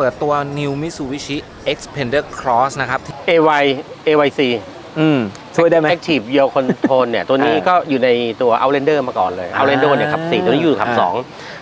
เปิดตัว New Mitsubishi Xpander Cross นะครับ AY AYC อืม ช่วยได้ไหม Active Year Control เนี่ย ตัวนี้ก็อยู่ในตัว Outlander มาก่อนเลย Outlander เนี่ยขับ4ตัวนี้อยู่ขับ 2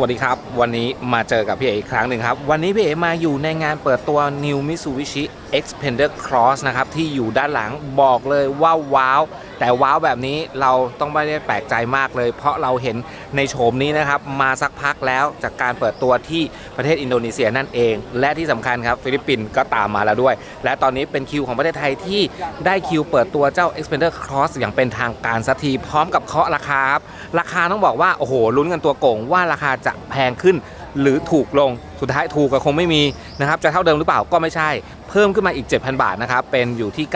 สวัสดีครับ วันนี้มาเจอกับพี่เออีกครั้งหนึ่งครับ วันนี้พี่เอมาอยู่ในงานเปิดตัว New Mitsubishi Xpander Cross นะครับ ที่อยู่ด้านหลังบอกเลยว่าว้าว แต่ว้าวแบบนี้เราต้องไม่ได้แปลกใจมากเลย เพราะเราเห็นในโฉมนี้นะครับ มาสักพักแล้วจากการเปิดตัวที่ประเทศอินโดนีเซียนั่นเอง และที่สำคัญครับฟิลิปปินส์ก็ตามมาแล้วด้วย และตอนนี้เป็นคิวของประเทศไทยที่ได้คิวเปิดตัวเจ้า Xpander Cross อย่างเป็นทางการสักทีพร้อมกับเคาะราคาครับราคาต้องบอกว่าโอ้โหลุ้นกันตัวโก่งว่าราคาจะแพงขึ้นหรือถูกลง สุดท้ายถูกก็คงไม่มีนะครับจะเท่าเดิมหรือเปล่าก็ไม่ใช่ เพิ่มขึ้นมาอีก 7,000 บาทนะครับเป็นอยู่ที่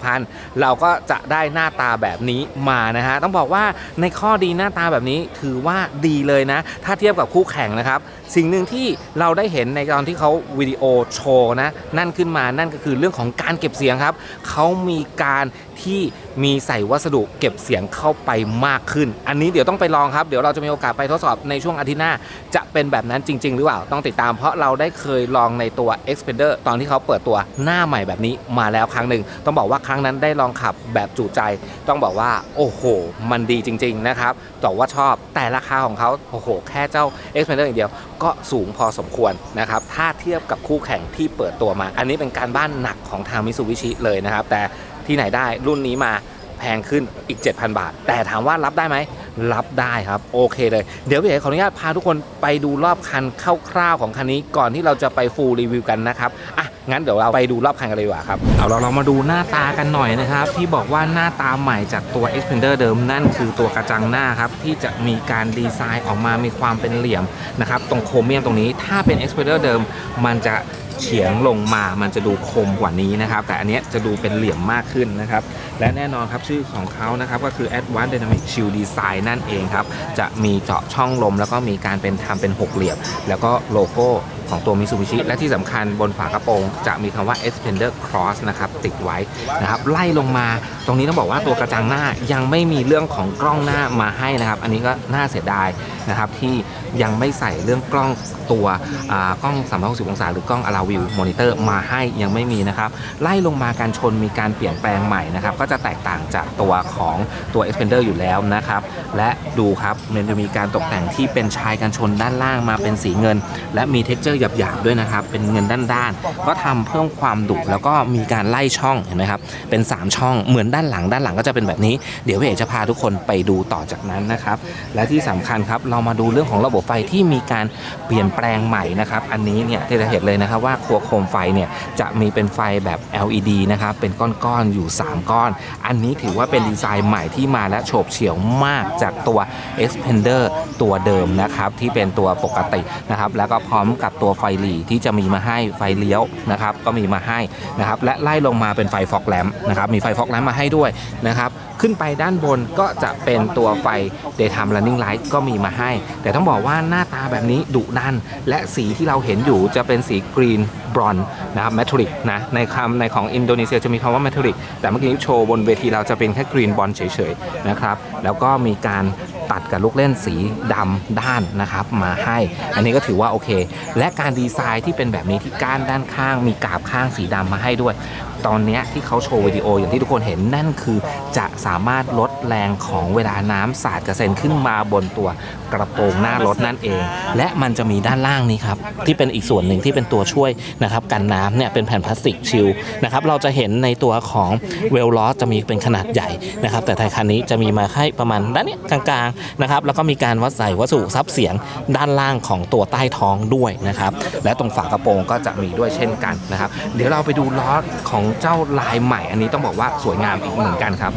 946,000 เราก็จะได้หน้าตาแบบนี้มานะฮะต้องบอกว่าในข้อดีหน้าตาแบบนี้ถือว่าดีเลยนะ ถ้าเทียบกับคู่แข่งนะครับ สิ่งหนึ่งที่เราได้เห็นในตอนที่เขาวิดีโอโชว์นะนั่นขึ้นมานั่นก็คือเรื่องของการเก็บเสียงครับเขามีการที่มีใส่วัสดุเก็บเสียงเข้าไปมากขึ้น อันนี้เดี๋ยวต้องไปลองครับ เดี๋ยวเราจะมีโอกาสไปทดสอบในช่วงอาทิตย์หน้า จะเป็นแบบนั้นจริง ๆ หรือเปล่าต้องติดตามเพราะเราได้เคยลองในตัว Xpander ตอนที่เขาเปิดตัวหน้าใหม่แบบนี้มาแล้วครั้งหนึ่งต้องบอกว่าครั้งนั้นได้ลองขับแบบจุใจ ต้องบอกว่าโอ้โห มันดีจริง ๆ นะครับแต่ว่าชอบแต่ราคาของเขาโอ้โห แค่เจ้า Xpander อย่างเดียว ก็สูงพอสมควรนะครับถ้าเทียบกับคู่แข่งที่เปิดตัวมา อันนี้เป็นการบ้านหนักของทางมิซูบิชิเลยนะครับแต่ที่ไหนได้รุ่นนี้มา แพงขึ้นอีก 7,000 บาท แต่ถามว่ารับได้ไหม รับได้ครับ โอเคเลย เดี๋ยวพี่เอกขออนุญาตพาทุกคนไปดูรอบคันคร่าวๆของคันนี้ก่อนที่เราจะไปฟูลรีวิวกันนะครับ อะ งั้นเดี๋ยวเราไปดูรอบคันกันเลยดีกว่าครับ เอาเราเรามาดูหน้าตากันหน่อยนะครับ ที่บอกว่าหน้าตาใหม่จากตัว Xpander เดิมนั่นคือตัวกระจังหน้าครับที่จะมีการดีไซน์ออกมามีความเป็นเหลี่ยมนะครับตรงโครเมียมตรงนี้ถ้าเป็น Xpander เดิมมันจะ เฉียงลงมามันจะดูคมกว่านี้นะครับ แต่อันนี้จะดูเป็นเหลี่ยมมากขึ้นนะครับ และแน่นอนครับชื่อของเขานะครับก็คือ Advanced Dynamic Shield Design นั่นเองครับ จะมีเจาะช่องลม แล้วก็มีการเป็นทำเป็นหกเหลี่ยม แล้วก็โลโก้ของตัว Mitsubishi และที่สำคัญบนฝากระโปรง จะมีคำว่า Xpander Cross นะครับติดไว้นะครับไล่ลงมาตรงนี้ต้องบอกว่าตัวกระจังหน้ายังไม่มีเรื่องของกล้องหน้ามาให้นะครับ อันนี้ก็น่าเสียดายนะครับที่ ยังไม่ใส่เรื่องกล้องตัวกล้อง 360 องศา หรือกล้อง Allow View Monitor มาให้ยังไม่มีนะครับ ไล่ลงมาการชนมีการเปลี่ยนแปลงใหม่นะครับ ก็จะแตกต่างจากตัวของตัว Xpander อยู่แล้วนะครับ และดูครับมันจะมีการตกแต่งที่เป็นชายกันชนด้านล่างมาเป็นสีเงิน และมีเท็กเจอร์หยาบๆด้วยนะครับ เป็นเงินด้านๆก็ทำเพิ่มความดุแล้วก็มีการไล่ช่องเห็นไหมครับเป็น 3 ช่องเหมือนด้านหลังด้านหลังก็จะเป็นแบบนี้เดี๋ยวพี่เอกจะพาทุกคนไปดูต่อจากนั้นนะครับและที่สำคัญครับเรามาดูเรื่องของระบบไฟที่มีการเปลี่ยนแปลงใหม่นะครับ อันนี้เนี่ยจะเห็นเลยนะครับว่าครัวโคมไฟเนี่ยจะมีเป็นไฟแบบ LED นะครับ เป็นก้อนๆอยู่ 3 ก้อน อันนี้ถือว่าเป็นดีไซน์ใหม่ที่มาและโฉบเฉี่ยวมากจากตัว Expander ตัวเดิมนะครับ ที่เป็นตัวปกตินะครับ แล้วก็พร้อมกับตัวไฟหลีที่จะมีมาให้ไฟเลี้ยวนะครับ ก็มีมาให้นะครับ และไล่ลงมาเป็นไฟฟอกแลมนะครับ มีไฟฟอกแลมมาให้ด้วยนะครับ ขึ้นไปด้านบนก็จะเป็นตัวไฟ daytime running light ก็มีมาให้ แต่ต้องบอกว่าหน้าตาแบบนี้ดุดัน และสีที่เราเห็นอยู่จะเป็นสีกรีนบรอนนะครับแมทริกนะในคำในของอินโดนีเซียจะมีคำว่าแมทริกแต่เมื่อกี้โชว์บนเวทีเราจะเป็นแค่กรีนบอลเฉยๆนะครับแล้วก็มีการตัดกับลูกเล่นสีดำด้านนะครับมาให้ อันนี้ก็ถือว่าโอเค และการดีไซน์ที่เป็นแบบนี้ที่ก้านด้านข้าง มีกาบข้างสีดำมาให้ด้วย ตอนนี้ที่เขาโชว์วิดีโออย่างที่ทุกคนเห็นนั่นคือจะสามารถลดแรงของเวลาน้ำสาดกระเซ็นขึ้นมาบนตัวกระโปรงหน้ารถนั่นเอง และมันจะมีด้านล่างนี้ครับที่เป็นอีกส่วนหนึ่งที่เป็นตัวช่วยนะครับกันน้ำเนี่ยเป็นแผ่นพลาสติกชิลนะครับเราจะเห็นในตัวของเวลล้อจะมีเป็นขนาดใหญ่นะครับแต่ไทยคันนี้จะมีมาให้ประมาณด้านนี้กลางๆนะครับแล้วก็มีการวัดใส่วัสดุซับเสียงด้านล่างของตัวใต้ท้องด้วยนะครับและตรงฝากระโปรงก็จะมีด้วยเช่นกันนะครับเดี๋ยวเราไปดูล้อของเจ้าลายใหม่ อันนี้ต้องบอกว่าสวยงามอีกเหมือนกันครับ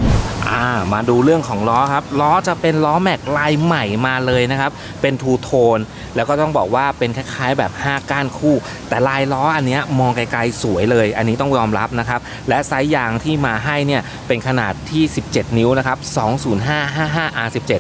อ่ามาดูเรื่องของล้อครับ ล้อจะเป็นล้อแม็กลายใหม่มาเลยนะครับ เป็นทูโทน แล้วก็ต้องบอกว่าเป็นคล้ายๆแบบ 5 ก้านคู่ แต่ลายล้ออันนี้มองไกลๆสวยเลย อันนี้ต้องยอมรับนะครับ และไซส์ยางที่มาให้เนี่ยเป็นขนาดที่ 17 นิ้วนะครับ 20555 R17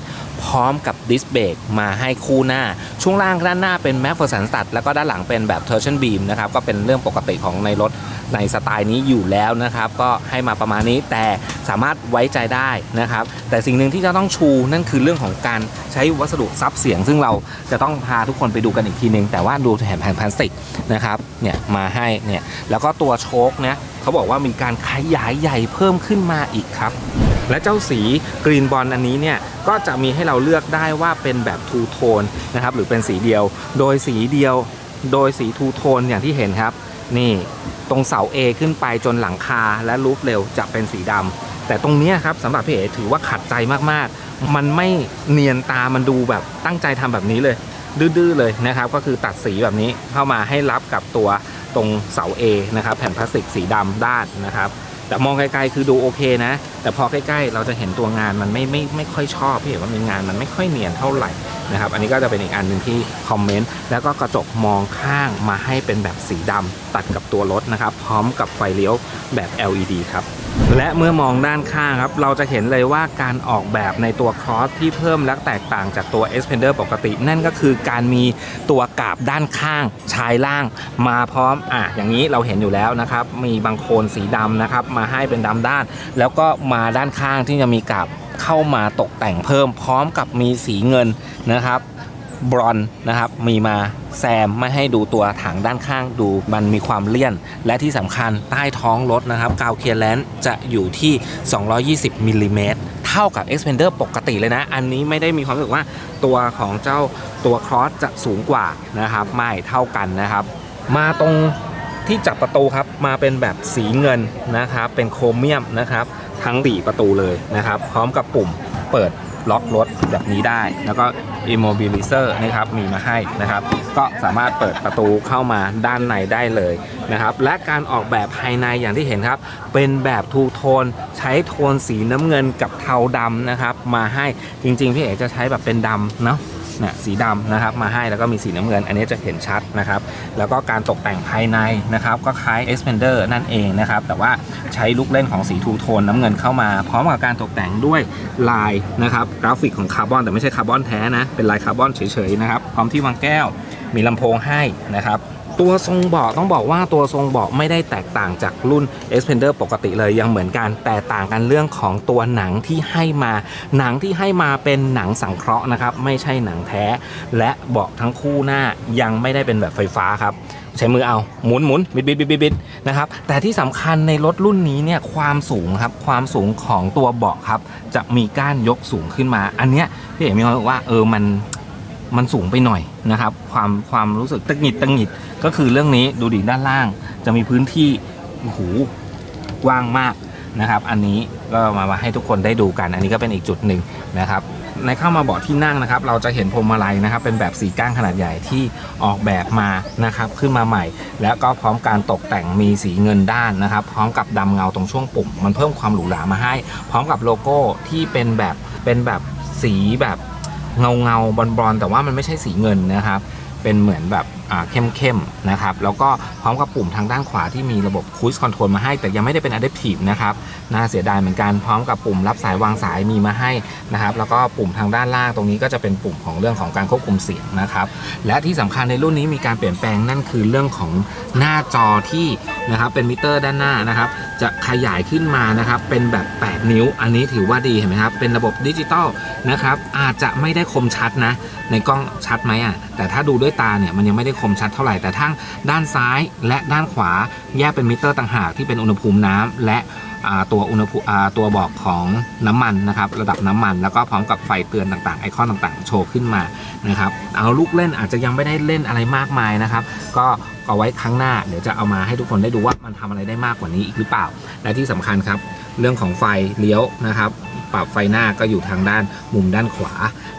พร้อมกับดิสเบรกมาให้คู่หน้า ช่วงล่างด้านหน้าเป็นแม็กเฟอร์สันตัดแล้วก็ด้านหลังเป็นแบบเทอร์ชันบีมนะครับก็เป็นเรื่องปกติของในรถในสไตล์นี้อยู่แล้วนะครับก็ให้มาประมาณนี้แต่สามารถไว้ใจได้นะครับแต่สิ่งหนึ่งที่จะต้องชูนั่นคือเรื่องของการใช้วัสดุซับเสียง ซึ่งเราจะต้องพาทุกคนไปดูกันอีกทีนึง แต่ว่าดูแผ่นแผ่นพลาสติกนะครับเนี่ยมาให้เนี่ยแล้วก็ตัวโชคเนี่ยเขาบอกว่ามีการขยายใหญ่เพิ่มขึ้นมาอีกครับ และเจ้าสีกรีนบอลอันนี้เนี่ยก็จะมีให้เราเลือกได้ว่าเป็นแบบทูโทนนะครับหรือเป็นสีเดียว โดยสีเดียว โดยสีทูโทนอย่างที่เห็นครับ นี่ตรงเสา A ขึ้นไปจนหลังคาและรูฟเร็วจะเป็นสีดำแต่ตรงนี้ครับสำหรับพี่เอถือว่าขัดใจมากๆ มันไม่เนียนตามันดูแบบตั้งใจทำแบบนี้เลย ดื้อๆเลยนะครับ ก็คือตัดสีแบบนี้เข้ามาให้รับกับตัวตรงเสา A นะครับแผ่นพลาสติกสีดำด้านนะครับ แต่มองไกลๆคือดูโอเคนะ แต่พอใกล้ๆ เราจะเห็นตัวงานมันไม่ไม่ไม่ค่อยชอบพี่เห็นว่ามันงานมันไม่ค่อยเนียนเท่าไหร่ นะครับ อันนี้ก็จะเป็นอีกอันหนึ่งที่คอมเมนต์ แล้วก็กระจกมองข้างมาให้เป็นแบบสีดำตัดกับตัวรถนะครับ พร้อมกับไฟเลี้ยวแบบ LED ครับ และเมื่อมองด้านข้างครับ เราจะเห็นเลยว่าการออกแบบในตัวครอสที่เพิ่มและแตกต่างจากตัว e x p e n d e r ปกติ นั่นก็คือการมีตัวกาบด้านข้างชายล่าง มาพร้อมอะอย่างนี้เราเห็นอยู่แล้วนะครับ มีบางโคนสีดำนะครับ มาให้เป็นดำด้าน แล้วก็มาด้านข้างที่จะมีกาบ เข้ามาตกแต่งเพิ่มพร้อมกับมีสีเงินนะครับบรอนนะครับมีมาแซมไม่ให้ดูตัวถังด้านข้างดูมันมีความเลี่ยน และที่สำคัญใต้ท้องรถนะครับกาวเคลียร์แลนซ์จะอยู่ที่ 220มิลลิเมตรเท่ากับ Expander ปกติเลยนะ อันนี้ไม่ได้มีความรู้สึกว่าตัวของเจ้าตัวครอสจะสูงกว่านะครับ ไม่เท่ากันนะครับ มาตรง ที่จับประตูครับมาเป็นแบบสีเงินนะครับเป็นโครเมียมนะครับ ทั้งสี่ประตูเลยนะครับ พร้อมกับปุ่มเปิดล็อกรถแบบนี้ได้ แล้วก็ immobilizer นะครับมีมาให้นะครับ ก็สามารถเปิดประตูเข้ามาด้านในได้เลยนะครับ และการออกแบบภายในอย่างที่เห็นครับ เป็นแบบทูโทนใช้โทนสีน้ำเงินกับเทาดำนะครับ มาให้จริงๆพี่เอกจะใช้แบบเป็นดำเนาะ เนี่ยสีดำนะครับมาให้แล้วก็มีสีน้ำเงิน อันนี้จะเห็นชัดนะครับ แล้วก็การตกแต่งภายในนะครับ ก็คล้าย Expander นั่นเองนะครับ แต่ว่าใช้ลูกเล่นของสีทูโทนน้ำเงินเข้ามา พร้อมกับการตกแต่งด้วยลายนะครับ กราฟิกของคาร์บอนแต่ไม่ใช่คาร์บอนแท้นะเป็นลายคาร์บอนเฉยๆนะครับพร้อมที่วางแก้วมีลำโพงให้นะครับ ตัวทรงเบาะต้องบอกว่าตัวทรงเบาะไม่ได้แตกต่างจากรุ่น Expander ปกติเลยยังเหมือนกันแต่ต่างกันเรื่องของตัวหนังที่ให้มา หนังที่ให้มาเป็นหนังสังเคราะห์นะครับไม่ใช่หนังแท้ และเบาะทั้งคู่หน้ายังไม่ได้เป็นแบบไฟฟ้าครับใช้มือเอาหมุนหมุนบิดบิดบิดบิดนะครับแต่ที่สำคัญในรถรุ่นนี้เนี่ยความสูงครับความสูงของตัวเบาะครับจะมีก้านยกสูงขึ้นมา อันเนี้ยพี่เอกมีความรู้สึกว่าเออมัน มันสูงไปหน่อยนะครับ ความความรู้สึกตังหิดตังหิดก็คือเรื่องนี้ดูดิด้านล่าง จะมีพื้นที่โอ้โหกว้างมากนะครับ อันนี้ก็มามาให้ทุกคนได้ดูกัน อันนี้ก็เป็นอีกจุดหนึ่งนะครับ ในเข้ามาเบาะที่นั่งนะครับ เราจะเห็นพวงมาลัยนะครับ เป็นแบบสีก้างขนาดใหญ่ที่ออกแบบมานะครับ ขึ้นมาใหม่ แล้วก็พร้อมการตกแต่งมีสีเงินด้านนะครับ พร้อมกับดำเงาตรงช่วงปุ่ม มันเพิ่มความหรูหรามาให้ พร้อมกับโลโก้ที่เป็นแบบเป็นแบบสีแบบ เงาเงาบอลบอลแต่ว่ามันไม่ใช่สีเงินนะครับ เป็นเหมือนแบบ เข้มเข้มๆนะครับแล้วก็พร้อมกับปุ่มทางด้านขวาที่มีระบบ Cruise Control มาให้ แต่ยังไม่ได้เป็น Adaptive นะครับน่าเสียดายเหมือนกันพร้อมกับปุ่มรับสายวางสายมีมาให้นะครับแล้วก็ปุ่มทางด้านล่างตรงนี้ก็จะเป็นปุ่มของเรื่องของการควบคุมเสียงนะครับและที่สำคัญในรุ่นนี้มีการเปลี่ยนแปลงนั่นคือเรื่องของหน้าจอที่นะครับเป็นมิเตอร์ด้านหน้านะครับจะขยายขึ้นมานะครับเป็นแบบ 8 นิ้ว อันนี้ถือว่าดีเห็นไหมครับเป็นระบบดิจิตอลนะครับอาจจะไม่ได้คมชัดนะในกล้องชัดไหมอะแต่ถ้าดูด้วยตาเนี่ยมันยังไม่ได้คมชัดเท่าไหร่แต่ทั้งด้านซ้ายและด้านขวาแยกเป็นมิเตอร์ต่างหากที่เป็นอุณหภูมิน้ำและตัวอุณหภูมิตัวบอกของน้ำมันนะครับระดับน้ำมัน แล้วก็พร้อมกับไฟเตือนต่างๆ ไอคอนต่างๆ โชว์ขึ้นมานะครับเอาลูกเล่นอาจจะยังไม่ได้เล่นอะไรมากมายนะครับ ก็เอาไว้ครั้งหน้าเดี๋ยวจะเอามาให้ทุกคนได้ดูว่ามันทำอะไรได้มากกว่านี้อีกหรือเปล่า และที่สำคัญครับเรื่องของไฟเลี้ยวนะครับ ปรับไฟหน้าก็อยู่ทางด้านมุมด้านขวา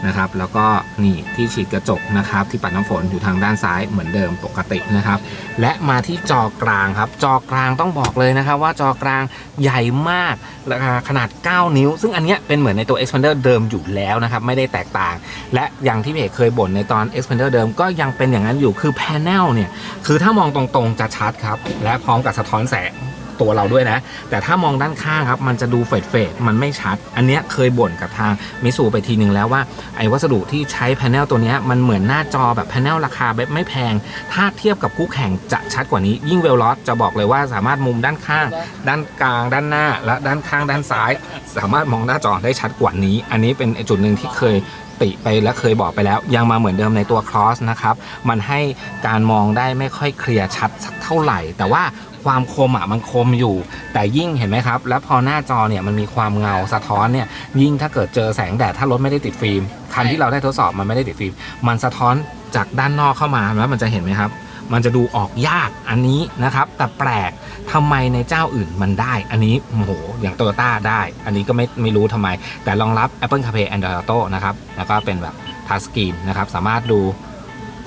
นะครับ แล้วก็นี่ที่ฉีดกระจกนะครับ ที่ปัดน้ำฝนอยู่ทางด้านซ้ายเหมือนเดิมปกตินะครับ และมาที่จอกลางครับ จอกลางต้องบอกเลยนะครับ ว่าจอกลางใหญ่มากราคาขนาด 9 นิ้ว ซึ่งอันนี้เป็นเหมือนในตัว Expander เดิมอยู่แล้วนะครับ ไม่ได้แตกต่าง และอย่างที่เอกเคยบ่นในตอน Expander เดิมก็ยังเป็นอย่างนั้นอยู่คือแผนลเนี่ยคือถ้ามองตรงๆจะชัดครับและพร้อมกับสะท้อนแสง ตัวเราด้วยนะ แต่ถ้ามองด้านข้างครับมันจะดูเฟดเฟดมันไม่ชัด อันเนี้ยเคยบ่นกับทางมิสูไปทีนึงแล้วว่าไอ้วัสดุที่ใช้แผงตัวนี้มันเหมือนหน้าจอแบบแผงราคาแบบไม่แพง ถ้าเทียบกับคู่แข่งจะชัดกว่านี้ ยิ่งเวลลอสจะบอกเลยว่าสามารถมุมด้านข้าง ด้านกลาง ด้านหน้า และด้านข้างด้านซ้าย สามารถมองหน้าจอได้ชัดกว่านี้ อันนี้เป็นจุดหนึ่งที่เคยติไปและเคยบอกไปแล้ว ยังมาเหมือนเดิมในตัว Cross นะครับ มันให้การมองได้ไม่ค่อยเคลียร์ชัดสักเท่าไหร่ แต่ว่า ความคมอะมันคมอยู่ แต่ยิ่งเห็นไหมครับ แล้วพอหน้าจอเนี่ยมันมีความเงาสะท้อนเนี่ยยิ่งถ้าเกิดเจอแสงแดดถ้ารถไม่ได้ติดฟิล์มคันที่เราได้ทดสอบมันไม่ได้ติดฟิล์มมันสะท้อนจากด้านนอกเข้ามาแล้วมันจะเห็นไหมครับ มันจะดูออกยากอันนี้นะครับ แต่แปลกทำไมในเจ้าอื่นมันได้ อันนี้โอ้โหอย่างโตโยต้าได้ อันนี้ก็ไม่ไม่รู้ทำไม แต่รองรับ Apple CarPlay Android Auto นะครับแล้วก็เป็นแบบทัชสกรีนนะครับสามารถดู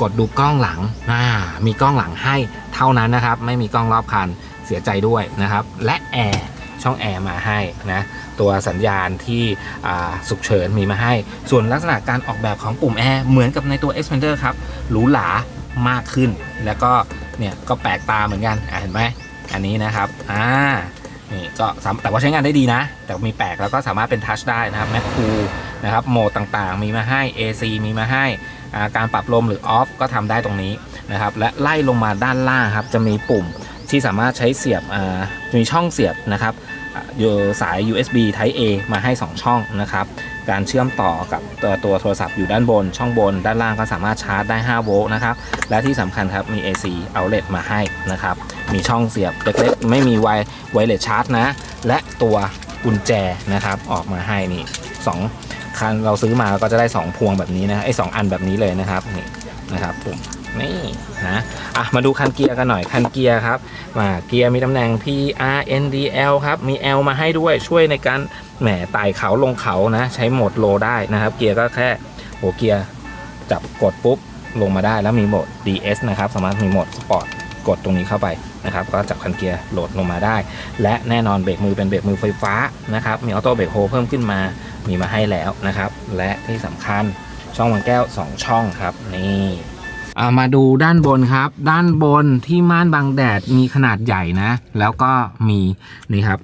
กดดูกล้องหลังอ่ามีกล้องหลังให้เท่านั้นนะครับ ไม่มีกล้องรอบคันเสียใจด้วยนะครับ และแอร์ช่องแอร์มาให้นะตัวสัญญาณที่สุกเฉินมีมาให้ ส่วนลักษณะการออกแบบของปุ่มแอร์เหมือนกับในตัว Xpander ครับหรูหรามากขึ้น แล้วก็เนี่ยก็แปลกตาเหมือนกันเห็นไหมอันนี้นะครับอ่านี่ก็แต่ว่าใช้งานได้ดีนะ แต่มีแปลกแล้วก็สามารถเป็นทัชได้นะครับแมคคูนะครับโหมดต่างๆ มีมาให้ AC มีมาให้ การปรับลมหรือออฟก็ทำได้ตรงนี้นะครับและไล่ลงมาด้านล่างครับจะมีปุ่มที่สามารถใช้เสียบมีช่องเสียบนะครับอยู่สาย USB Type A มาให้ 2 ช่องนะครับ การเชื่อมต่อกับตัวตัวโทรศัพท์อยู่ด้านบน ช่องบน ด้านล่างก็สามารถชาร์จได้ 5 โวลต์นะครับ และที่สำคัญครับมี AC outlet มาให้นะครับ มีช่องเสียบเล็กๆ ไม่มีไวไวเลสชาร์จนะ และตัวกุญแจนะครับออกมาให้นี่สอง คันเราซื้อมาก็จะได้ 2 พวงแบบนี้นะไอ้สองอันแบบนี้เลยนะครับนี่นะครับปุ่มนี่นะอะมาดูคันเกียร์กันหน่อยคันเกียร์ครับมาเกียร์มีตำแหน่ง P R N D L ครับมี L มาให้ด้วยช่วยในการแหมไต่เขาลงเขานะใช้โหมดโลได้นะครับ เกียร์ก็แค่โหเกียร์จับกดปุ๊บลงมาได้แล้วมีโหมด DS นะครับสามารถมีโหมดสปอร์ตกดตรงนี้เข้าไปนะครับก็จับคันเกียร์โหลดลงมาได้ และแน่นอนเบรกมือเป็นเบรกมือไฟฟ้านะครับมีออโต้เบรกโฮเพิ่มขึ้นมา มีมาให้แล้วนะครับ และที่สำคัญช่องวางแก้ว 2 ช่องครับนี่ามาดูด้านบนครับ ด้านบนที่ม่านบังแดดมีขนาดใหญ่นะ แล้วก็มีนี่ครับ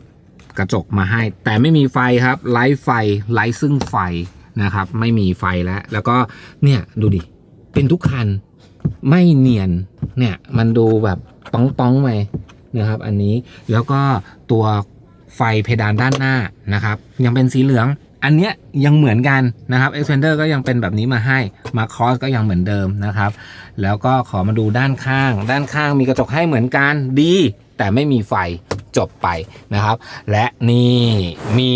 กระจกมาให้ แต่ไม่มีไฟครับ ไลท์ไฟไลท์ซึ่งไฟนะครับ ไม่มีไฟแล้ว แล้วก็เนี่ยดูดิ เป็นทุกคันไม่เนียนเนี่ยมันดูแบบป้องป้องๆไปนะครับ อันนี้แล้วก็ตัวไฟเพดานด้านหน้านะครับ ยังเป็นสีเหลือง อันเนี้ยยังเหมือนกันนะครับ Xpander ก็ยังเป็นแบบนี้มาให้ มาคอสก็ยังเหมือนเดิมนะครับ แล้วก็ขอมาดูด้านข้าง ด้านข้างมีกระจกให้เหมือนกันดี แต่ไม่มีไฟจบไปนะครับ และนี่มี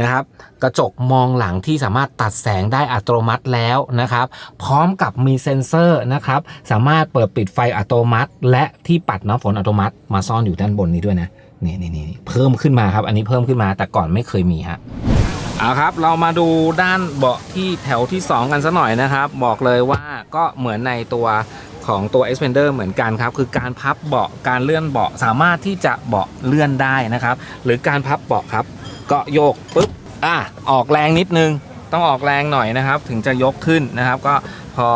นะครับกระจกมองหลังที่สามารถตัดแสงได้อัตโนมัติแล้วนะครับ พร้อมกับมีเซ็นเซอร์นะครับ สามารถเปิดปิดไฟอัตโนมัติ และที่ปัดน้ำฝนอัตโนมัติมาซ่อนอยู่ด้านบนนี้ด้วยนะนี่นี่นี่เพิ่มขึ้นมาครับ อันนี้เพิ่มขึ้นมาแต่ก่อนไม่เคยมีฮะ เอาครับเรามาดูด้านเบาะที่แถวที่ 2 กันสัหน่อยนะครับ บอกเลยว่าก็เหมือนในตัวของตัว Xpander เหมือนกันครับ คือการพับเบาะการเลื่อนเบาะสามารถที่จะเบาะเลื่อนได้นะครับ หรือการพับเบาะครับ ก็โยกปุ๊บอะออกแรงนิดนึง ต้องออกแรงหน่อยนะครับ ถึงจะยกขึ้นนะครับ ก็พอ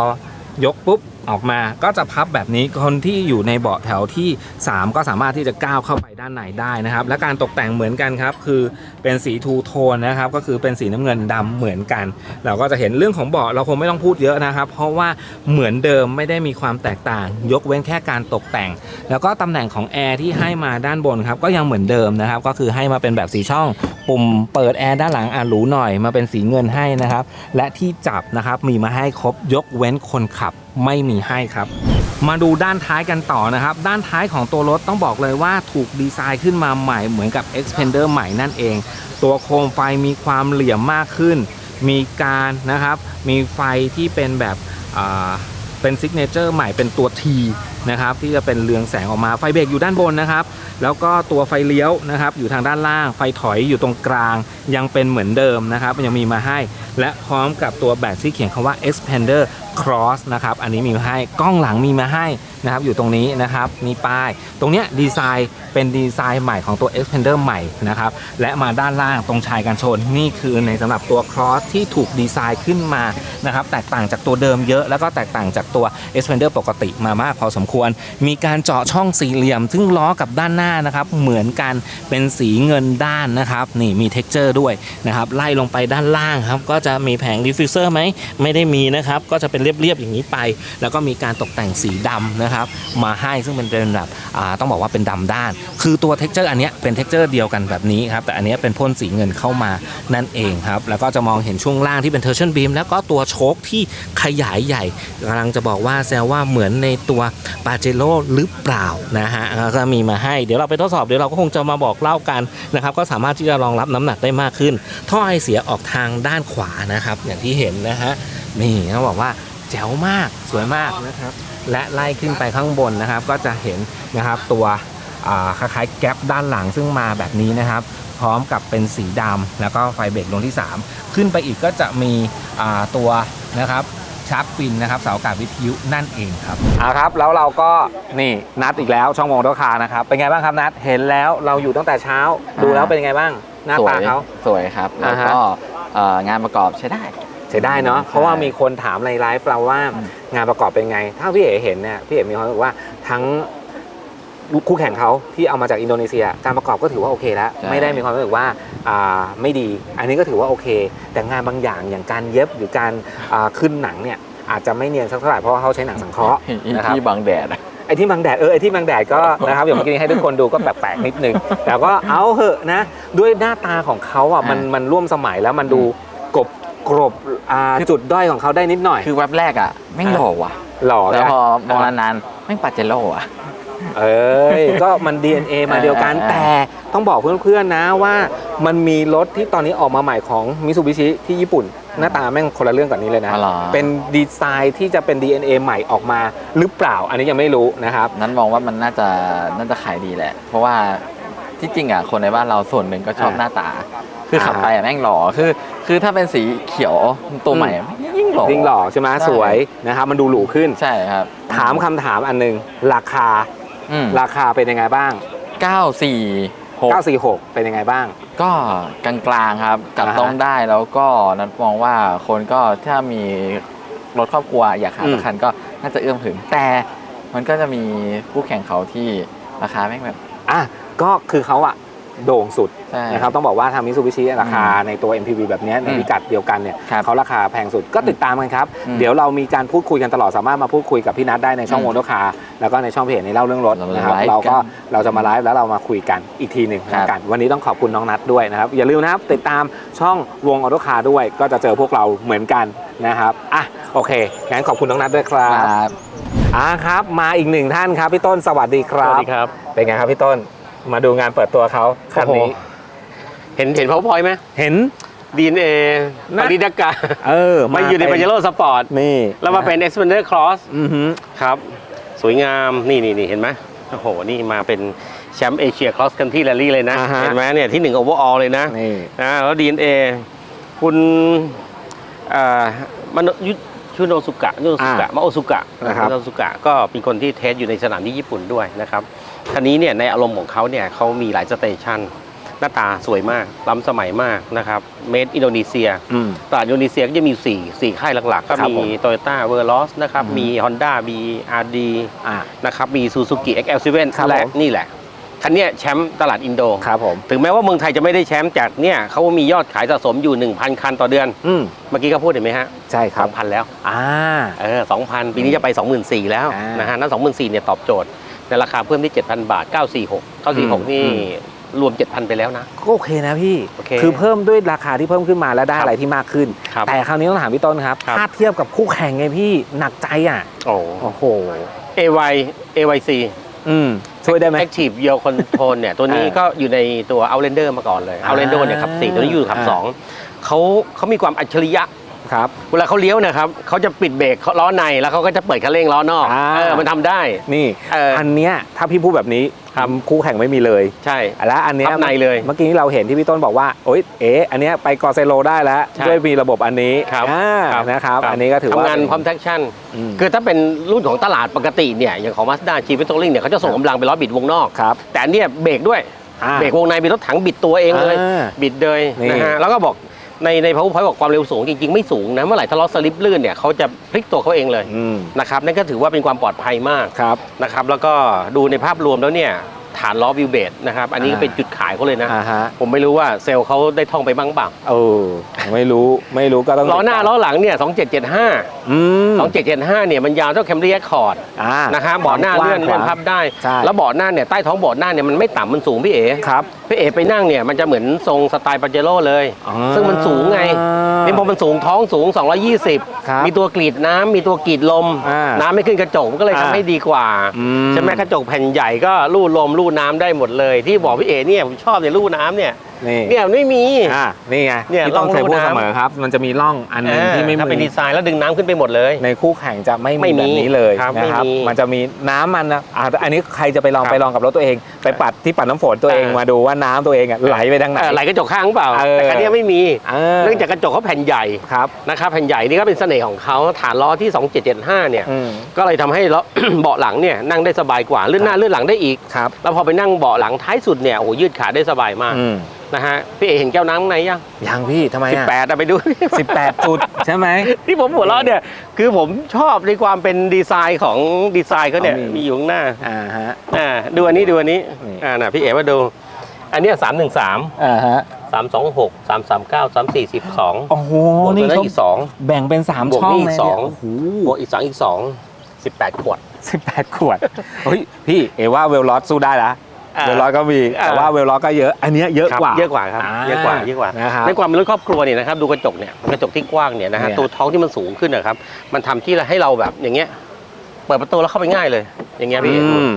ยกปุ๊บ ออกมาก็จะพับแบบนี้คนที่อยู่ในเบาะแถวที่ 3 ก็สามารถที่จะก้าวเข้าไปด้านในได้นะครับ และการตกแต่งเหมือนกันครับ คือเป็นสีทูโทนนะครับก็คือเป็นสีน้ำเงินดำเหมือนกัน เราก็จะเห็นเรื่องของเบาะเราคงไม่ต้องพูดเยอะนะครับ เพราะว่าเหมือนเดิมไม่ได้มีความแตกต่าง ยกเว้นแค่การตกแต่ง แล้วก็ตำแหน่งของแอร์ที่ให้มาด้านบนครับก็ยังเหมือนเดิมนะครับก็คือให้มาเป็นแบบสีช่อง ปุ่มเปิดแอร์ด้านหลังอะหรูหน่อยมาเป็นสีเงินให้นะครับและที่จับนะครับมีมาให้ครบยกเว้นคนขับ ไม่มีให้ครับ มาดูด้านท้ายกันต่อนะครับ ด้านท้ายของตัวรถต้องบอกเลยว่าถูกดีไซน์ขึ้นมาใหม่เหมือนกับ Xpander ใหม่นั่นเอง ตัวโคมไฟมีความเหลี่ยมมากขึ้น มีการนะครับ มีไฟที่เป็นแบบเป็นซิกเนเจอร์ใหม่เป็นตัว T นะครับที่จะเป็นเรืองแสงออกมาไฟเบรกอยู่ด้านบนนะครับ แล้วก็ตัวไฟเลี้ยวนะครับ อยู่ทางด้านล่างไฟถอยอยู่ตรงกลาง ยังเป็นเหมือนเดิมนะครับ ยังมีมาให้ และพร้อมกับตัวแบตที่เขียนคำว่า expander cross นะครับ อันนี้มีมาให้ กล้องหลังมีมาให้นะครับ อยู่ตรงนี้นะครับนี่ป้าย ตรงเนี้ยดีไซน์เป็นดีไซน์ใหม่ของตัว expander ใหม่นะครับ และมาด้านล่างตรงชายกันชน นี่คือในสำหรับตัว cross ที่ถูกดีไซน์ขึ้นมานะครับ แตกต่างจากตัวเดิมเยอะ แล้วก็แตกต่างจากตัว expander ปกติมามากพอสมควร มีการเจาะช่องสี่เหลี่ยม ซึ่งล้อกับด้านหน้านะครับ เหมือนกัน เป็นสีเงินด้านนะครับ นี่มี texture ด้วยนะครับ ไล่ลงไปด้านล่างครับ ก็จะจะมีแผง diffuser ไหมไม่ได้มีนะครับก็จะเป็นเรียบๆอย่างนี้ไป แล้วก็มีการตกแต่งสีดำนะครับมาให้ซึ่งเป็นเป็นแบบต้องบอกว่าเป็นดำด้าน คือตัว texture อันนี้เป็น texture เดียวกันแบบนี้ครับแต่อันนี้เป็นพ่นสีเงินเข้ามานั่นเองครับแล้วก็จะมองเห็นช่วงล่างที่เป็น torsion beam แล้วก็ตัวโชคที่ขยายใหญ่กำลังจะบอกว่าแซวว่าเหมือนในตัวปาเจโร่หรือเปล่านะฮะแล้วก็มีมาให้เดี๋ยวเราไปทดสอบเดี๋ยวเราก็คงจะมาบอกเล่ากันนะครับก็สามารถที่จะรองรับน้ำหนักได้มากขึ้น ท่อไอเสียออกทางด้านขวานะครับ อย่างที่เห็นนะฮะนี่ต้องบอกว่าแจ๋วมากสวยมากนะครับ และไล่ขึ้นไปข้างบนนะครับ ก็จะเห็นนะครับตัวคล้ายๆแก๊ปด้านหลังซึ่งมาแบบนี้นะครับ พร้อมกับเป็นสีดำแล้วก็ไฟเบรกดวงที่ 3 ขึ้นไปอีกก็จะมีตัวนะครับชาร์ปปินนะครับเสาอากาศวิทยุนั่นเองครับเอาครับแล้วเราก็นี่นัดอีกแล้วช่องวงรถคานะครับเป็นไงบ้างครับนัดเห็นแล้วเราอยู่ตั้งแต่เช้าดูแล้วเป็นไงบ้าง หน้าสวตายเขา สวยครับ แล้วอ่าฮะ ก็เอ่องานประกอบใช้ได้ เสียดายเนาะ ใช่เพราะว่ามีคนถามในไลฟ์เราว่าอืม งานประกอบเป็นไง ถ้าพี่เอ๋เห็นเนี่ย พี่เอ๋มีความรู้สึกว่าทั้งคู่แข่งเขาที่เอามาจากอินโดนีเซีย การประกอบก็ถือว่าโอเคแล้ว ไม่ได้มีความรู้สึกว่าอ่าไม่ดี อันนี้ก็ถือว่าโอเค แต่งานบางอย่างอย่างการเย็บหรือการอ่าขึ้นหนังเนี่ยอาจจะไม่เนียนสักเท่าไหร่เพราะว่าเขาใช้หนังสังเคราะห์อีนะครับ ที่บังแดดอะ ไอ้ที่บังแดดเออไอ้ที่บังแดดก็นะครับอย่างเมื่อกี้ให้ทุกคนดูก็แปลกๆนิดนึงแต่ก็เอาเหอะนะ ด้วยหน้าตาของเขาอะมันมันร่วมสมัยแล้วมันดูกบกรบอ่าจุดด้อยของเขาได้นิดหน่อย คือแว็บแรกอะแม่งหล่อว่ะหล่อแล้วนะพอมองนานๆแม่งปาเจโร่อะ เอ้ย ก็มัน DNA มาเดียวกันเออแต่ต้องบอกเพื่อนๆนะว่ามันมีรถที่ตอนนี้ออกมาใหม่ของมิ t ูบิชิที่ญี่ปุ่น หน้าตาแม่งคนละเรื่องกับนี้เลยนะ อ๋อเหรอ เป็นดีไซน์ที่จะเป็น DNA ใหม่ออกมาหรือเปล่า อันนี้ยังไม่รู้นะครับ นั้นมองว่ามันน่าจะน่าจะขายดีแหละ เพราะว่าที่จริงอะคนในบ้านเราส่วนหนึ่งก็ชอบอ่าหน้าตา คือขับอ่าไปอะแม่งหล่อคือ คือถ้าเป็นสีเขียวตัวใหม่อะแม่งยิ่งหล่อ ยิ่งหล่อใช่ไหมใช่ สวยนะครับ มันดูหรูขึ้น ใช่ครับ ถามคำถามอันหนึง ราคา อืม ราคาเป็นยังไงบ้างเก้าสี่หก946 เป็นยังไงบ้าง ก็กลางๆครับจับอ่าฮะต้องได้แล้วก็นัดมองว่าคนก็ถ้ามีรถครอบครัวอยากหาอืม สักคันก็น่าจะเอื้อมถึง แต่มันก็จะมีคู่แข่งเขาที่ราคาแม่งแบบ อะก็คือเขาอะ โด่งสุดใช่นะครับต้องบอกว่าทางมิ t ูบิชิราคาในตัว MPV แบบเนี้ยในอืมพิกัดเดียวกันเนี่ยครับเขาราคาแพงสุดก็ติดตามกันครับ อืมเดี๋ยวเรามีการพูดคุยกันตลอดสามารถมาพูดคุยกับพี่นัทได้ในช่องอืมวงรถคาแล้วก็ในช่องเพจในเล่าเรื่องรถเรามานะครับไลฟ์เราก็กันเราจะมาไลฟ์แล้วเรามาคุยกันอีกทีหนึ่งครับ แล้วกัน วันนี้ต้องขอบคุณน้องนัทด้วยนะครับอย่าลืมนะครับติดตามช่องวงออโตคาด้วย ก็จะเจอพวกเราเหมือนกันนะครับอะโอเคงั้นขอบคุณน้องนัทด้วยครับ ครับ อะครับ มาอีกหนึ่งท่านครับ พี่ต้นสวัสดีคสรัวับสดีครับ เป็นไงครับพี่ต้น มาดูงานเปิดตัวเขาคันนี้โอ้โหเห็นเห็นพาวพอยไหมเห็นดีเอนะปาริดากาเออมาอยู่ในเป็ปาเจโร่สปอร์ตนี่แล้วมาเป็น Xpander Cross อือหือครับ สวยงามนี่นี่นี่เห็นไหมโอ้โห นี่มาเป็นแชมป์เอเชียค Cross Country Rally เลยนะอ่าฮะเห็นไหมเนี่ยที่หนึ่งโอเวอร์ออลเลยนะนี่นะแล้วดีเอคุณอ่ามั นยุชุโนสุกะยุโนสุกะมาโอสุกะนะครับมาโอสุกะก็เป็นคนที่เทสอยู่ในสนามที่ญี่ปุ่นด้วยนะครับคันนี้เนี่ยในอารมณ์ของเขาเนี่ยเขามีหลายสเตชันหน้าตาสวยมาก ล้ำสมัยมากนะครับเมดอินโดนีเซียอืมตลาดอินโดนีเซียก็จะมี 4 4 ค่ายหลักๆ ก็ครับมีผมโตโยต้าเวอร์ลอสนะครับอืมมี Honda มี RD อ่านะครับมี Suzuki XL7 ครับและผมนี่แหละ คันเนี้ยแชมป์ตลาดอินโด ครับผม ถึงแม้ว่าเมืองไทยจะไม่ได้แชมป์จากเนี่ยเขามียอดขายสะสมอยู่ 1,000 คันต่อเดือน อืมเมื่อกี้ก็พูดเห็นไหมฮะใช่ครับ2,000แล้ว อ่า เออ2,000ปีนี้จะไป 24,000แล้วอ่านนะฮะนั่น24,000เนี่ยตอบโจทย์ ในราคาเพิ่มที่ 7,000 บาท 946 946 นี่อืมรวม 7,000 ไปแล้วนะ ก็โอเคนะพี่โอเคคือเพิ่มด้วยราคาที่เพิ่มขึ้นมาแล้วได้ครับ อะไรที่มากขึ้น ครับ แต่คราวนี้ต้องถามพี่ต้นครับ ครับ ถ้าเทียบกับคู่แข่งไงพี่หนักใจอะ โอ้ โอ้โห AY AYC อืมช่วยได้ไหม Active Yield Control เนี่ย ตัวนี้อ่าก็อยู่ในตัว Outlander มาก่อนเลยอ่า Outlander เนี่ยขับ 4 ตัวนี้อยู่ขับ อ่า 2เขาเขามีความอัจฉริยะ ครับเวลาเขาเลี้ยวนะครับเขาจะปิดเบรกล้อในแล้วเขาก็จะเปิดคันเร่งล้อนอกอ่า เออมันทำได้ นี่เอออัอันเนี้ยถ้าพี่พูดแบบนี้ครับคู่แข่งไม่มีเลย ใช่ แล้วอันเนี้ยทับในเลยเมื่อกี้ที่เราเห็นที่พี่ต้นบอกว่าโอ๊ยเอ๋อันเนี้ยไปกอเซโลได้แล้วใช่ด้วยมีระบบอันนี้ครับอ่าครับ นะครับครับอันนี้ก็ถือว่าทำงานเป็พร้อมแท็กชั่น อืมคือถ้าเป็นรุ่นของตลาดปกติเนี่ยอย่างของ Mazda g p e t o l i n g เนี่ยเขาจะส่งกำลังไปล้อบิดวงนอก ครับแต่อันเนี้ยเบรกด้วย อ่า เบรกวงในมีรถถังบิดตัวเองเลย อ่าบิดเลยนี่ นะฮะแล้วก็บอก ในใน powerpoint บอกความเร็วสูงจริงๆไม่สูงนะเมื่อไหร่ถ้าล้อสลิปลื่นเนี่ยเขาจะพลิกตัวเขาเองเลยอืมนะครับนั่นก็ถือว่าเป็นความปลอดภัยมากครับ นะครับแล้วก็ดูในภาพรวมแล้วเนี่ยฐานล้อวิวเบดนะครับอันนี้ก็อ่า เป็นจุดขายเขาเลยนะ อ่าฮะผมไม่รู้ว่าเซลล์เขาได้ท่องไปบ้างเปล่าเออไม่รู้ไม่รู้ก็ต้องล้อหน้าล้อหลังเนี่ย 2775 อืม2775 เนี่ยมันยาวเท่าแคมรี่แอคคอร์ดอ่านะฮะเบาะหน้าเลื่อนกว้างเลื่อนพับได้ ใช่ แล้วเบาะหน้าเนี่ยใต้ท้องเบาะหน้าเนี่ยมันไม่ต่ำมันสูงพี่เอ๋ ครับ พี่เอ๋ไปนั่งเนี่ยมันจะเหมือนทรงสไตล์ปาเจโร่เลยอ่าซึ่งมันสูงไงนี่พอมันสูงท้องสูง ครับ220 มีตัวกรีดน้ำมีตัวกรีดลม อ่าน้ำไม่ขึ้นกระจกมันก็เลยอ่าทำให้ดีกว่าอืม ใช่ไหมกระจกแผ่นใหญ่ก็รูดลมรูดน้ำได้หมดเลย ที่บอกพี่เอ๋เนี่ยผมชอบเนี่ยรูดน้ำเนี่ย นี่เนี่ยมันไม่มี อ่านี่ไงเนี่ยที่ต้องร่องเคยพูดรูน้ำเสมอครับ มันจะมีร่องอันหนึงที่ไม่ถ้าเป็นมีดีไซน์แล้วดึงน้ำขึ้นไปหมดเลย ในคู่แข่งจะไม่ไม่มีมีแบบนี้เลยครับนะครับ ไม่มีมันจะมีน้ำมันนะอ่าอันนี้ใครจะไปลองครับไปลองกับรถตัวเอง ไปปัดที่ปัดน้ำฝนตัวเองอ่าม มาดูว่าน้ำตัวเองอะไหลไปทางไหน เออไหลกระจกข้างเปล่า เออ แต่คันเนี้ยไม่มีเออเนื่องจากกระจกเขาแผ่นใหญ่ครับ นะครับแผ่นใหญ่นี่ก็เป็นเสน่ห์ของเขาฐานล้อที่ 2775 เนี่ย อืมก็เลยทำให้ล้อ เบาะหลังเนี่ยนั่งได้สบายกว่าลื่นหน้าลื่นหลังได้อีก ครับแล้วพอไปนั่งเบาะหลังท้ายสุดเนี่ยโอ้โหยืดขาได้สบายมาก อืมนะฮะพี่เอเห็นแก้วน้ำข้างในยังยังพี่ทำไมอะ18อะไปดู สิบแปดจุดใช่ไหม ที่ผมหัวเราะเนี่ยคือผมชอบในความเป็นดีไซน์ของดีไซน์เขาเนี่ยเอามี มีอยู่ข้างหน้าอ่าฮะ อ่าดูอันนี้ดูอันนี้นี่ อ่าน่ะพี่เอ๋มาดู อันเนี้สามหนึ่งสามอ่าฮะสามสองหกสามสามเก้าสามสี่สิบสองโอ้โหบวกนี่ตัวนั้นเขาอีกสอง แบ่งเป็นสามบวกช่องนี่อีเลกยสอง เนี่ยโอ้โหบวกอีกสองอีกสองสิบแปดขวด สิบแปดขวดเฮ้ยพี่เอว่าเวลลอสสู้ได้ละอ่า เวลลอสก็มีอ่าแต่ว่าเวลลอสก็เยอะ อันเนี้ยเยอะครับกว่าเยอะกว่าครับอ่าเยอะกว่าเยอะกว่านะครับในความเป็นรถครอบครัวเนี่ยนะครับดูกระจกเนี่ยกระจกที่กว้างเนี่ยนะฮะเนี่ยตัวท้องที่มันสูงขึ้นนะครับ มันทำที่ให้เราแบบอย่างเงี้ยเปิดประตูแล้วเข้าไปง่ายเลย อย่างเงี้ยพี่อืม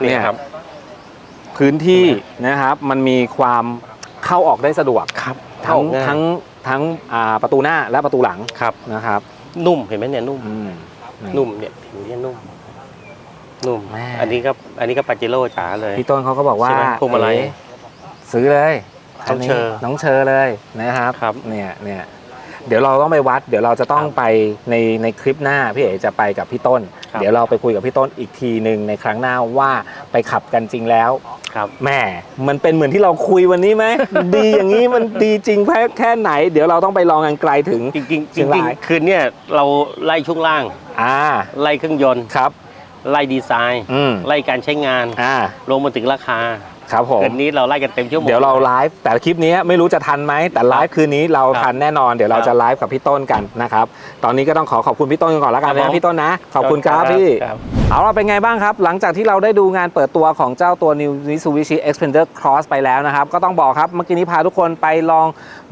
นี่เนี่ยครับ พื้นที่นะครับ มันมีความเข้าออกได้สะดวกครับทั้งเข้าง่ายทั้งทั้งอ่าประตูหน้าและประตูหลังครับนะครับ นุ่มเห็นไหมเนี่ยนุ่มอืมนุ่มเนี่ยผิวเนี่ยนุ่ม นุ่ม แม่ อันนี้ก็อันนี้ก็ปาเจโร่จ๋าเลยพี่ต้นเขาก็บอกว่าใช่ไหมพวงมาลัย เอ๊ะซื้อเลยน้องเชอร์น้องเชอร์เลยนะครับครับ เนี่ยเนี่ยเดี๋ยวเราต้องไปวัด เดี๋ยวเราจะต้องครับไปในในคลิปหน้าพี่เอ๋จะไปกับพี่ต้น ครับเดี๋ยวเราไปคุยกับพี่ต้นอีกทีหนึ่งในครั้งหน้าว่าไปขับกันจริงแล้วครับ แหม่มันเป็นเหมือนที่เราคุยวันนี้ไหม ดีอย่างนี้มันดีจริงแค่แค่ไหน เดี๋ยวเราต้องไปลองกันไกลถึง จริงๆจริงเชียงราย ๆคืนเนี่ยเราไล่ช่วงล่าง อ่าไล่เครื่องยนต์ ครับ ไล่ดีไซน์อืม ไล่การใช้งานอ่า ลงมาถึงราคาครับผมคืนนี้เราไล่กันเต็มชั่วโมง เดี๋ยวเราไลฟ์แต่คลิปนี้ไม่รู้จะทันไหมแต่ไลฟ์คืนนี้เราครับทันแน่นอน เดี๋ยวเราครับจะไลฟ์กับพี่ต้นกันนะครับ ตอนนี้ก็ต้องขอขอบคุณพี่ต้นก่อนแล้วกันครับนะผมพี่ต้นนะ ขอบคุณครับพี่ ครับเอาเราเป็นไงบ้างครับ หลังจากที่เราได้ดูงานเปิดตัวของเจ้าตัว New Mitsubishi Xpander Cross ไปแล้วนะครับ ก็ต้องบอกครับ เมื่อกี้นี้พาทุกคนไปลอง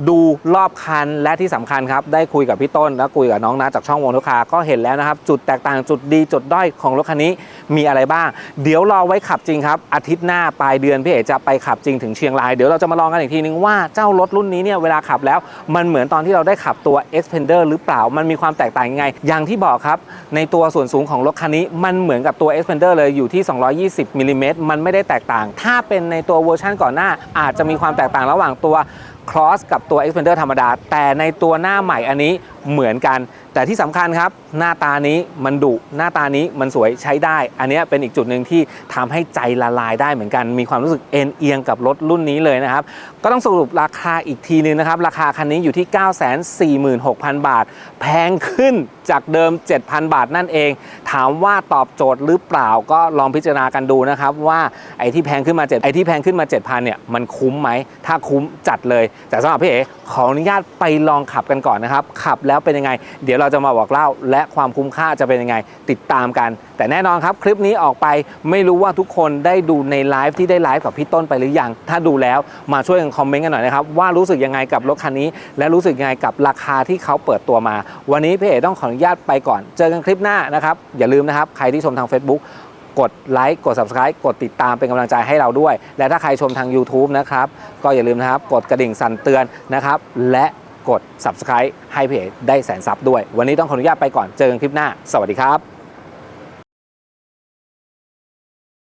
ดูรอบคันและที่สำคัญครับ ได้คุยกับพี่ต้น และคุยกับน้องนาจากช่องวงลูกค้าก็เห็นแล้วนะครับ จุดแตกต่างจุดดีจุดด้อยของรถคันนี้มีอะไรบ้าง เดี๋ยวรอไว้ขับจริงครับ อาทิตย์หน้าปลายเดือนพี่เอ๋จะไปขับจริงถึงเชียงรายเดี๋ยวเราจะมาลองกันอีกทีนึงว่าเจ้ารถรุ่นนี้เนี่ยเวลาขับแล้ว มันเหมือนตอนที่เราได้ขับตัว Xpander หรือเปล่ามันมีความแตกต่างยังไง อย่างที่บอกครับ ในตัวส่วนสูงของรถคันนี้มันเหมือนกับตัว Xpander เลยอยู่ที่ 220มิลลิเมตรมันไม่ได้แตกต่าง ถ้าเป็นในตัวเวอร์ชันก่อนหน้า อาจจะมีความแตกต่างระหว่างตัว Cross กับตัว Xpander ธรรมดา แต่ในตัวหน้าใหม่อันนี้เหมือนกันแต่ที่สำคัญครับหน้าตานี้มันดุหน้าตานี้มันสวยใช้ได้ อันนี้เป็นอีกจุดหนึ่งที่ทำให้ใจละลายได้เหมือนกัน มีความรู้สึกเอ็นเอียงกับรถรุ่นนี้เลยนะครับ ก็ต้องสรุปราคาอีกทีนึงนะครับ ราคาคันนี้อยู่ที่ 946,000 บาท แพงขึ้นจากเดิม 7,000 บาทนั่นเอง ถามว่าตอบโจทย์หรือเปล่าก็ลองพิจารณากันดูนะครับว่าไอ้ที่แพงขึ้นมา7ไอ้ที่แพงขึ้นมา 7,000เนี่ยมันคุ้มไหมถ้าคุ้มจัดเลย แต่สำหรับพี่เอ๋ขออนุญาตไปลองขับกันก่อนนะครับขับแล้วเป็นยังไงเดี๋ยวเราจะมาบอกเล่า และความคุ้มค่าจะเป็นยังไง ติดตามกัน แต่แน่นอนครับ คลิปนี้ออกไปไม่รู้ว่าทุกคนได้ดูในไลฟ์ที่ได้ไลฟ์กับพี่ต้นไปหรือยัง ถ้าดูแล้วมาช่วยกันคอมเมนต์กันหน่อยนะครับว่ารู้สึกยังไงกับรถคันนี้ และรู้สึกยังไงกับราคาที่เขาเปิดตัวมา วันนี้พี่เอ๋ต้องขออนุญาตไปก่อน เจอกันคลิปหน้านะครับอย่าลืมนะครับใครที่ชมทาง Facebook กดไลค์กด Subscribe กดติดตามเป็นกำลังใจให้เราด้วย และถ้าใครชมทาง YouTube นะครับ ก็อย่าลืมนะครับ กดกระดิ่งสั่นเตือนนะครับ และ กด subscribe ให้เพี่อได้แสนซับด้วย วันนี้ต้องขออนุญาตไปก่อนเจอกันคลิปหน้า สวัสดีครับ